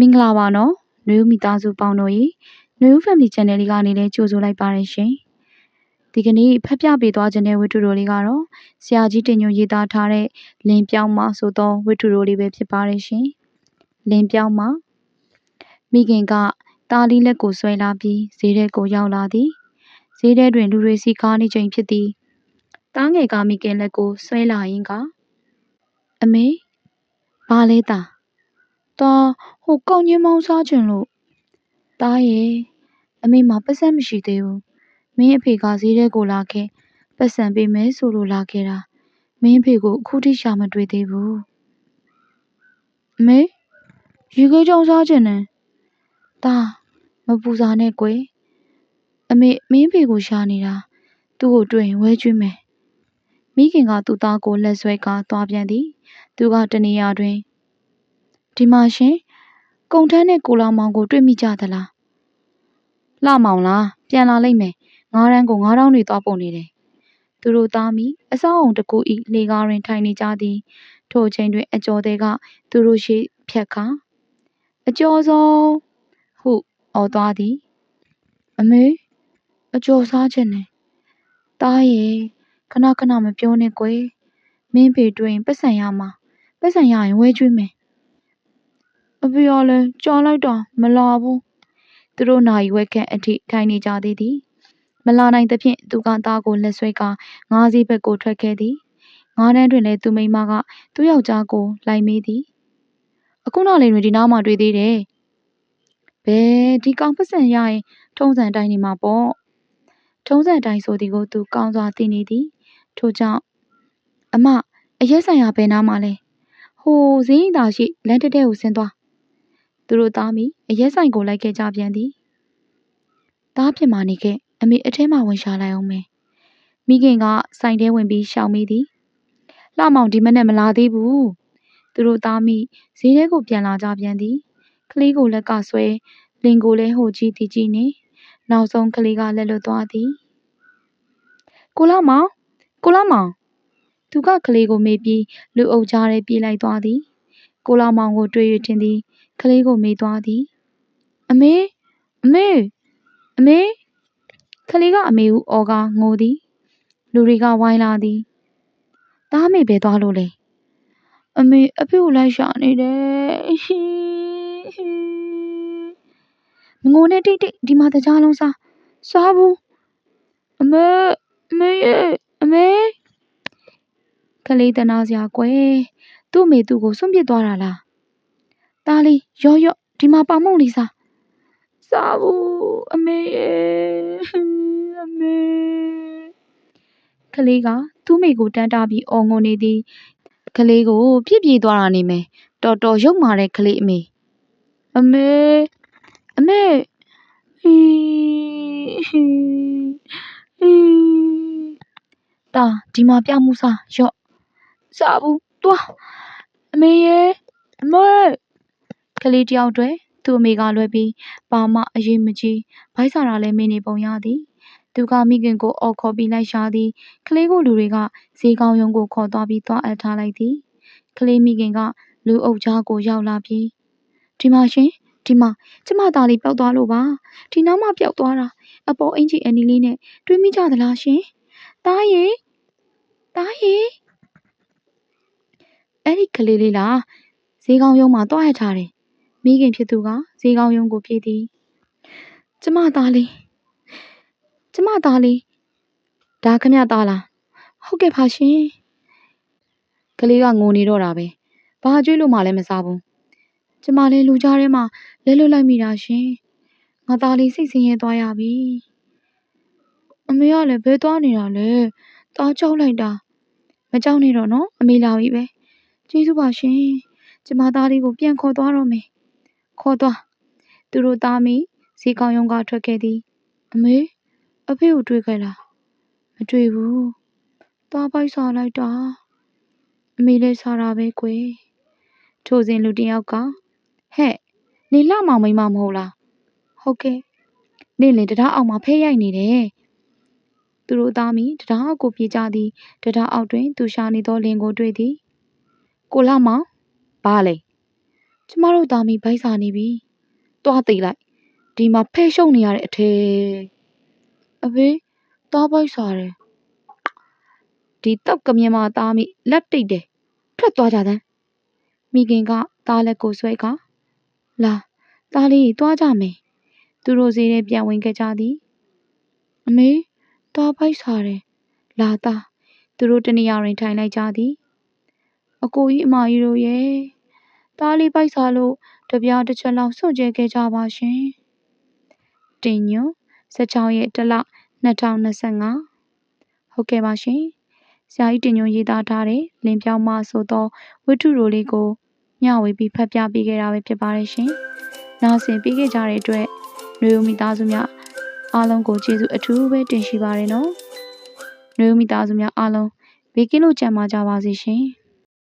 မင်္ဂလာပါနော်နွေဦးမိသားစုပေါင်းတို့ရေနွေဦး Family Channel လေးကနေလည်းကြိုဆိုလိုက်ပါတယ်ရှင်ဒီကနေ့ဖတ်ပြပေးသွားခြင်းတဲ့ဝတ္ထုတော်လေးကတော့ဆရာကြီးတင်ညွန်ရေးသားထားတဲ့လင်းပြောင်းမဆိုသောဝတ္ထုတော်လေးပဲဖြစ်ပါတယ်ရှင်လင်းပြောင်းမမိခင်ကတာလီလက်ကိုဆွဲလာပြီးဈေးထဲကိုရောက်လာသည်ဈေးထဲတွင်လူတွေစီကားနေချိန်ဖြစ်သည်တားငယ်ကမိခင်လက်ကိုဆွဲလာရင်ကအမေဘာလဲတာ တာဟိုကောက်ညင်းမောင်းစားချင်လို့တားရဲ့အမေမှာပတ်စံမရှိသေးဘူးမင်းအဖေကဈေးထဲကိုလာခဲ့ပတ်စံပေးမယ်ဆိုလို့လာခဲ့တာမင်းအဖေကိုအခုထိရှာမတွေ့သေးဘူးအမေရေခဲကြောင်စားချင်တယ်တာမပူစားနဲ့ကွယ်အမေမင်းအဖေကိုရှာနေတာသူ့ကိုတွေ့ရင်ဝဲကျွေးမယ်မိခင်ကသူ့သားကိုလက်ဆွဲကားသွားပြန်သည်သူကတနေရာတွင် ဒီမှာရှင်ကုံထမ်းနဲ့ကိုလောင်မောင်ကိုတွေ့မိကြသလားလှမောင်လားပြန်လာလိမ့်မယ်ငါးရန်ကိုငါးတောင်းတွေသွားပုံနေတယ်သူတို့သားမိအဆောက်အုံတစ်ခုဤလေကားတွင်ထိုင်နေကြသည် ထိုအချိန်တွင်အကျော်သေးကသူတို့ရှိဖြတ်ခါအကျော်ဆုံးဟုအော်သွားသည် အမေအကျော်စားခြင်းနဲ့တားရဲ့ခဏခဏမပြောနဲ့ကွယ်မင်းဖေတွေ့ရင်ပတ်စံရမှာပတ်စံရရင်ဝဲကျွေးမယ် အဖေကလည်းကြာလိုက်တာမလာဘူးသူတို့နာရီဝက်ခန့်အထိထိုင်နေကြသေးသည်မလာနိုင်သဖြင့်သူကသားကိုလက်ဆွဲကာငါးစီးဘက်ကိုထွက်ခဲ့သည်ငါးတန်းတွင်လည်းသူမိန်းမကသူ့ယောက်ျားကိုလိုက်မေးသည်အခုနောက်လေးတွင်ဒီနားမှာတွေ့သေးတယ်ဘယ်ဒီကောင်ပတ်စံရရင်ထုံးစံတိုင်းနေမှာပေါ့ထုံးစံတိုင်းဆိုသည်ကိုသူကောင်းစွာသိနေသည်ထို့ကြောင့်အမအရက်ဆိုင်ရာဘယ်နားမှာလဲဟိုဈေးရင်သာရှိလမ်းတက်တဲ့ကိုဆင်းသွား သူတို့သားမိအရက်ဆိုင်ကိုလိုက်ခဲ့ကြပြန်သည်သားဖြစ်မှနေခဲ့အမေအထဲမှဝင်ရှာလိုက်အောင်မယ်မိခင်ကဆိုင်ထဲဝင်ပြီးရှောင်မိသည်လှမောင်ဒီမနဲ့မလာသေးဘူးသူတို့သားမိဈေးထဲကိုပြန်လာကြပြန်သည်ကလေးကိုလက်ကဆွဲလင်ကိုလည်းဟိုကြည့်တီကြည့်နေနောက်ဆုံးကလေးကလက်လွတ်သွားသည်ကိုလာမောင်ကိုလာမောင်သူကကလေးကိုမေးပြီးလူအုပ်ကြားထဲပြေးလိုက်သွားသည်ကိုလာမောင်ကိုတွေ့ရထင်သည် ကလေးကိုမေးသွားသည်အမေအမေအမေကလေးကအမေဟုအော်ကာငိုသည် လူတွေကဝိုင်းလာသည်တားမေပဲသွားလို့လေအမေအဖေကိုလိုက်ရှာနေတယ်မငိုနဲ့တိတ်တိတ်ဒီမှာတကြားလုံးစားစားဘူးအမေအမေရဲ့အမေကလေးတနာစရာကွယ်သူ့အမေသူ့ကိုစွန့်ပစ်သွားတာလား တားလေးရော့ရော့ဒီမှာပေါင်မုံလေးစားစားဘူးအမေရဲ့အမေကလေးကသူ့မိကိုတန်းတားပြီးအော်ငိုနေသည်ကလေးကိုပြစ်ပြေးသွားတာနေမယ်တော်တော်ရုပ်မာတဲ့ကလေးအမေအမေအမေဟီဟီဟီတာဒီမှာပြမှုစားရော့စားဘူးတွားအမေရဲ့အမေက လေးတယောက်တည်းသူ့အမေကလွဲပြီးဘာမှအရေးမကြီးဗိုက်စာတာလည်းမင်းနေပုံရသည်သူကမိခင်ကိုအော်ခေါ်ပြီးလိုက်ရှာသည်ကလေးကိုလူတွေကဈေးကောင်းရုံးကိုခေါ်သွားပြီးသွားအပ်ထားလိုက်သည်ကလေးမိခင်ကလူအုပ်ကြားကိုရောက်လာပြီးဒီမှာရှင်ဒီမှာကျမသားလေးပျောက်သွားလို့ပါဒီနားမှာပျောက်သွားတာအပေါ်အင်ကြီးအနီလေးနဲ့တွေးမိကြသလားရှင်တားရေတားရေအဲ့ဒီကလေးလေးလားဈေးကောင်းရုံးမှာတွားရထားတယ် မိခင်ဖြစ်သူကဈေးကောင်းရုံးကိုပြေးသည်ကျမသားလေးကျမသားလေးဒါခမရသားလားဟုတ်ကဲ့ပါရှင်ကလေးကငိုနေတော့တာပဲဘာကြွေးလို့မှလည်းမစားဘူးကျမလည်းလူကြားထဲမှာလဲလွတ်လိုက်မိတာရှင်ငါသားလေးစိတ်ဆင်းရဲသွားရပြီအမေကလည်းဘဲသွားနေတာလဲသားကြောက်လိုက်တာမကြောက်နဲ့တော့နော်အမေလာပြီပဲကျေးဇူးပါရှင်ကျမသားလေးကိုပြန်ခေါ်သွားတော့မယ် ခေါ်သွားသူတို့သားမိဈေးကောင်းရုံးကထွက်ခဲ့သည်အမေအဖေကိုတွေ့ခဲ့လားမတွေ့ဘူးသွားပိုက်စားလိုက်တာအမေလည်းစားတာပဲကွယ်ထိုစဉ်လူတယောက်ကဟဲ့နေလှမောင်မိမမဟုတ်လားဟုတ်ကဲ့နေလေတရားအောက်မှာဖဲရိုက်နေတယ်သူတို့သားမိတရားအောက်ကိုပြေးကြသည်တရားအောက်တွင် သူရှာနေသောလင်ကိုတွေ့သည်ကိုလှမောင်ဘာလဲ ကျမတို့သားမီးဗိုက်စာနေပြီ။သွားသေးလိုက်။ဒီမှာဖဲ့ရှုံနေရတဲ့အထဲ။အဖေသွားဗိုက်စာတယ်။ဒီတောက်ကမြင်မသားမီးလက်တိတ်တယ်။ထွက်သွားကြသမ်း။မိခင်ကသားလက်ကိုဆွဲကလာသားလေးသွားကြမယ်။သူတို့စီထဲပြန်ဝင်ခဲ့ကြသည်။အမေသွားဗိုက်စာတယ်။လာသားသူတို့တနေရာတွင်ထိုင်လိုက်ကြသည်။အကိုကြီးအမကြီးတို့ရဲ့ သားလေးဗိုက်စာလို့တပြားတစ်ချက်လောက်စွန့်ကြဲခဲ့ကြပါရှင်။တင်ညွန်16ရက်တလ2025ဟုတ်ကဲ့ပါရှင်။ဆရာကြီးတင်ညွန်ရေးသားထားတဲ့လင်းပြောင်းမဆိုသောဝတ္ထုရိုလေးကိုမျှဝေပြီးဖတ်ပြပေးခဲ့တာပဲဖြစ်ပါတယ်ရှင်။နားဆင်ပေးခဲ့ကြတဲ့အတွက်နှွေဦးမိသားစုများအားလုံးကိုကျေးဇူးအထူးပဲတင်ရှိပါတယ်နော်။နှွေဦးမိသားစုများအားလုံးဘေးကင်းလို့ကြံပါကြပါစေရှင်။